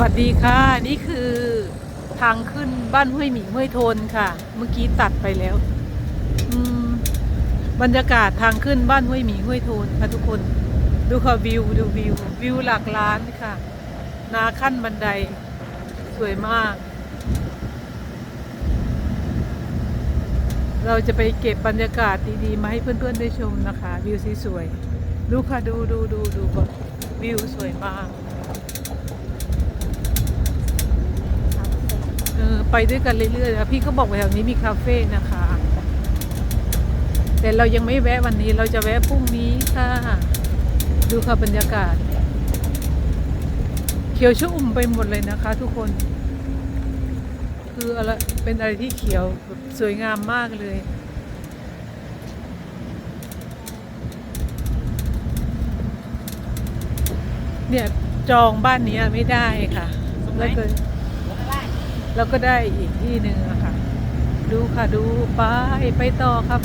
วัสดีค่ะ นี่คือทางขึ้นบ้านห้วยหมีห้วยโทนค่ะ เมื่อกี้ตัดไปแล้วอืมบรรยากาศทางขึ้นบ้านห้วยหมีห้วยโทนค่ะทุกคน ดูค่ะวิวดูวิววิวหลักล้านค่ะ นาขั้นบันไดสวยมาก เราจะไปเก็บบรรยากาศดีๆ มาให้เพื่อนๆได้ชมนะคะ วิวสวยๆดูค่ะดูดูดูดูก่อนวิวสวยมาก เออไปด้วยกันเรื่อยๆพี่เขาบอกว่าแถวนี้มีคาเฟ่นะคะ แต่เรายังไม่แวะวันนี้เราจะแวะพรุ่งนี้ค่ะ ดูค่ะบรรยากาศ เขียวชุ่มไปหมดเลยนะคะ ทุกคน คืออะไรเป็นอะไรที่เขียวสวยงามมากเลยเนี่ยจองบ้านนี้ไม่ได้ค่ะแล้วก็ แล้วก็ได้อีกที่หนึ่งอะค่ะ ดูค่ะดูไปไปต่อครับ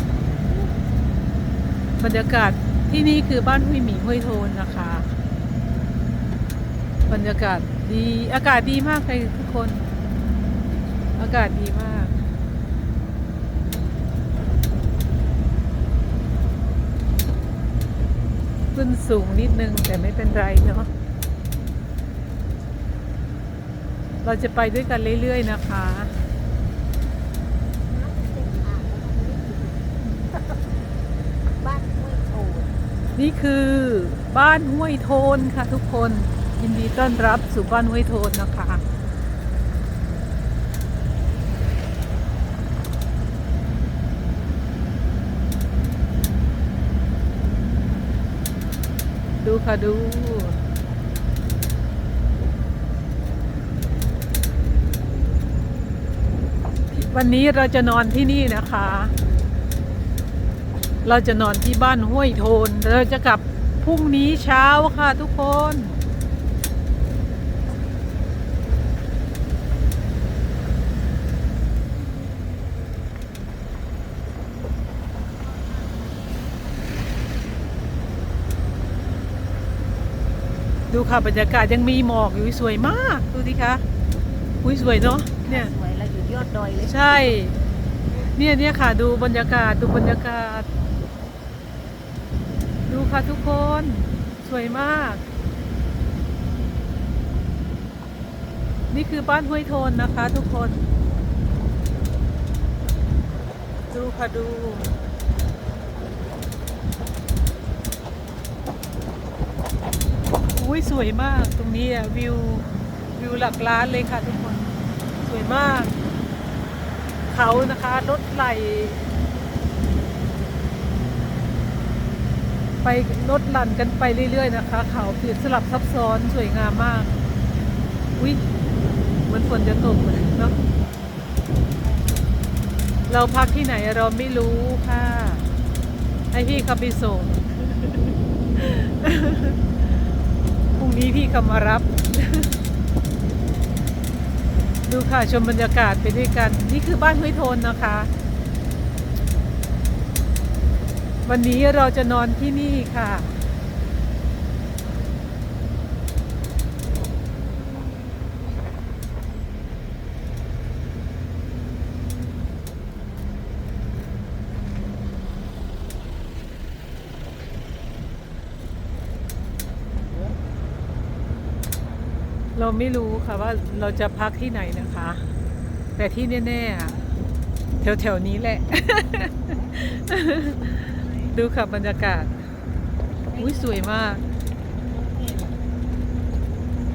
บรรยากาศที่นี่คือบ้านห้วยหมีห้วยโทนนะคะ บรรยากาศดีอากาศดีมากเลยทุกคน อากาศดีมาก ขึ้นสูงนิดนึงแต่ไม่เป็นไรเนาะ เราจะไปด้วยกันเรื่อยๆนะคะบ้านห้วยโถนนี่คือบ้านห้วยโทนค่ะทุกคนยินดีต้อนรับสู่บ้านห้วยโทนนะคะดูค่ะดู วันนี้เราจะนอนที่นี่นะคะ เราจะนอนที่บ้านห้วยโทน เราจะกลับพรุ่งนี้เช้าค่ะทุกคน ดูค่ะบรรยากาศยังมีหมอกอยู่สวยมาก ดูดิคะอุ้ยสวยเนาะเนี่ย อดดอยเลยใช่ เนี่ยเนี่ยค่ะ ดูบรรยากาศดูบรรยากาศ ดูค่ะทุกคนสวยมาก นี่คือบ้านห้วยโทนนะคะ ทุกคน ดูค่ะดูอุ้ยสวยมากตรงนี้อะวิววิวหลักล้านเลยค่ะทุกคน สวยมาก เขานะคะรถไหลไปรถลันกันไปเรื่อยๆนะคะ เขาเปลี่ยนสลับซับซ้อนสวยงามมากอุ้ยเหมือนฝนจะตกเลยเนาะเราพักที่ไหนเราไม่รู้ค่ะ ให้พี่เขาไปส่งพรุ่งนี้พี่เขามารับ ดูค่ะชมบรรยากาศไปด้วยกัน นี่คือบ้านห้วยโทนนะคะ วันนี้เราจะนอนที่นี่ค่ะ เราไม่รู้ค่ะว่าเราจะพักที่ไหนนะคะ แต่ที่แน่ๆแถวๆนี้แหละ ดูค่ะบรรยากาศอุ้ยสวยมาก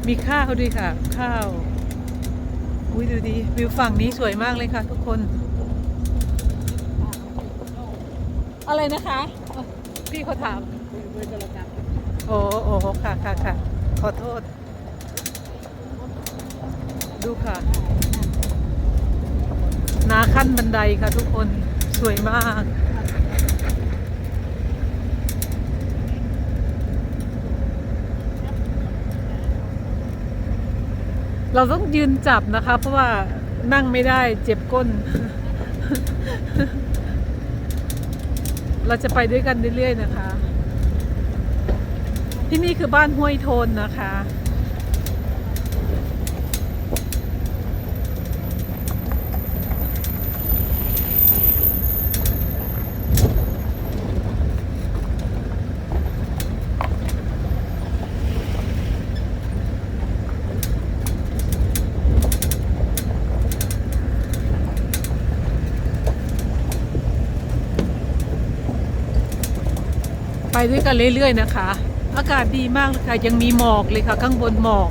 มีข้าวด้วยค่ะ ข้าวอุ้ยดูดีวิวฝั่งนี้สวยมากเลยค่ะ ทุกคน อะไรนะคะ พี่เขาถามโอ้โอ้ค่ะค่ะค่ะขอโทษ ดูค่ะ นาขั้นบันไดค่ะทุกคนสวยมากเราต้องยืนจับนะคะ เพราะว่านั่งไม่ได้เจ็บก้น เราจะไปด้วยกันเรื่อยๆนะคะ ที่นี่คือบ้านห้วยโทนนะคะ ไปด้วยกันเรื่อยๆนะคะ อากาศดีมากเลยค่ะ ยังมีหมอกเลยค่ะ ข้างบนหมอก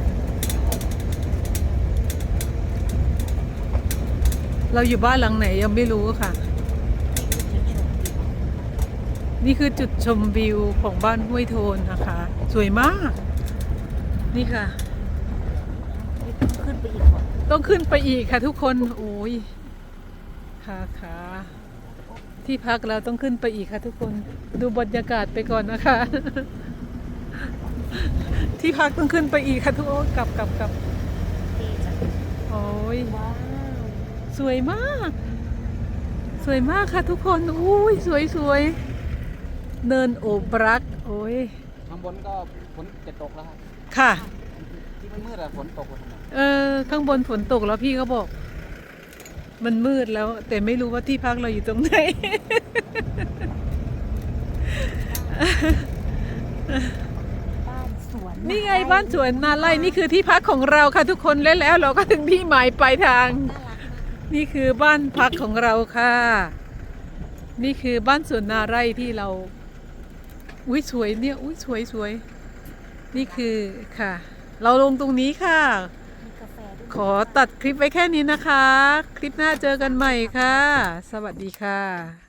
เราอยู่บ้านหลังไหนยังไม่รู้ค่ะ นี่คือจุดชมวิวของบ้านห้วยโทนนะคะ สวยมาก นี่ค่ะ ขึ้นไปอีกก่อนต้องขึ้นไปอีกค่ะทุกคน โอ้ยค่ะค่ะ ที่พักเราต้องขึ้นไปอีกค่ะทุกคนดูบรรยากาศไปก่อนนะคะ ที่พักต้องขึ้นไปอีกค่ะทุกคนกลับกลับกลับเท่จังโอ้ยว้าวสวยมาก สวยมากค่ะทุกคนอุ้ยสวยสวยเนินโอบรัก โอ้ยข้างบนก็ฝนจะตกแล้วครับค่ะที่มันมืดอะฝนตกหมดเลยเออข้างบนฝนตกแล้วพี่เขาบอก มันมืดแล้ว แต่ไม่รู้ว่าที่พักเราอยู่ตรงไหน บ้านสวนนี่ไงบ้านสวนนาไร่นี่คือที่พักของเราค่ะทุกคนและแล้วเราก็ถึงที่หมายปลายทาง น่ารักมากนี่คือบ้านพักของเราค่ะ นี่คือบ้านสวนนาไร่ที่เรา อุ้ยสวยเนี่ย อุ้ยสวยสวย นี่คือค่ะ เราลงตรงนี้ค่ะมีกาแฟด้วย ขอตัดคลิปไว้แค่นี้นะคะ คลิปหน้าเจอกันใหม่ค่ะ สวัสดีค่ะ